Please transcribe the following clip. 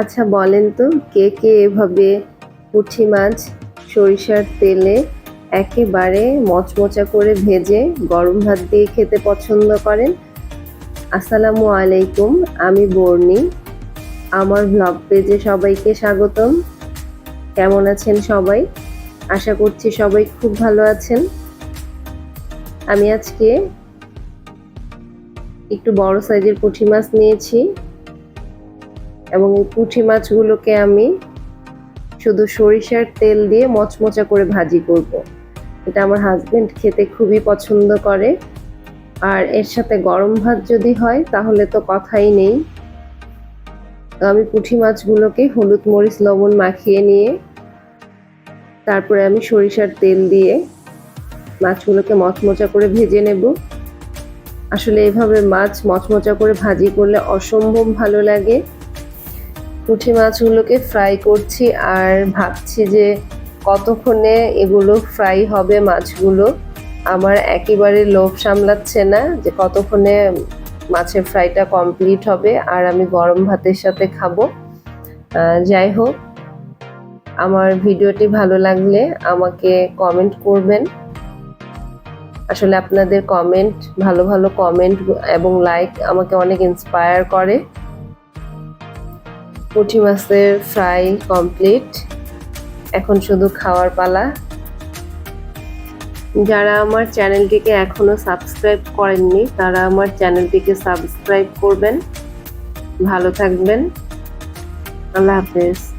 আচ্ছা বলেন তো, কে কে এভাবে পুঁটি মাছ, সরিষার তেলে একেবারে মচমচা করে ভেজে গরম ভাত দিয়ে খেতে পছন্দ করেন? আসসালামু আলাইকুম, আমি বর্ণি। আমার ব্লগ পেজে সবাইকে স্বাগতম। কেমন আছেন সবাই? আশা করছি সবাই খুব ভালো আছেন। আমি আজকে একটু বড় সাইজের পুঁটি মাছ নিয়েছি। এবং এই পুঁটি মাছগুলোকে আমি শুধু সরিষার তেল দিয়ে মচমচা করে ভাজি করব। এটা আমার হাজবেন্ড খেতে খুবই পছন্দ করে। আর এর সাথে গরম ভাত যদি হয়, তাহলে তো কথাই নেই। তো আমি পুঁটি মাছগুলোকে হলুদ মরিচ, লবণ মাখিয়ে নিয়ে, তারপরে আমি সরিষার তেল দিয়ে মাছগুলোকে মচমচা করে ভেজে নেব। আসলে এভাবে মাছ মচমচা করে ভাজি করলে অসম্ভব ভালো লাগে। পুঁটি মাছগুলোকে ফ্রাই করছি আর ভাবছি যে কতক্ষণে এগুলো ফ্রাই হবে মাছগুলো। আমার একেবারে লোভ সামলাচ্ছে না যে কতক্ষণে মাছের ফ্রাইটা কমপ্লিট হবে আর আমি গরম ভাতের সাথে খাব। যাই হোক, আমার ভিডিওটি ভালো লাগলে আমাকে কমেন্ট করবেন। আসলে আপনাদের কমেন্ট ভালো ভালো কমেন্ট এবং লাইক আমাকে অনেক ইন্সপায়ার করে। পুঁটি মাছের ফ্রাই কমপ্লিট। এখন শুধু খাওয়ার পালা। যারা আমার চ্যানেলটিকে এখনও সাবস্ক্রাইব করেননি, তারা আমার চ্যানেলটিকে সাবস্ক্রাইব করবেন। ভালো থাকবেন। আল্লাহ হাফেজ।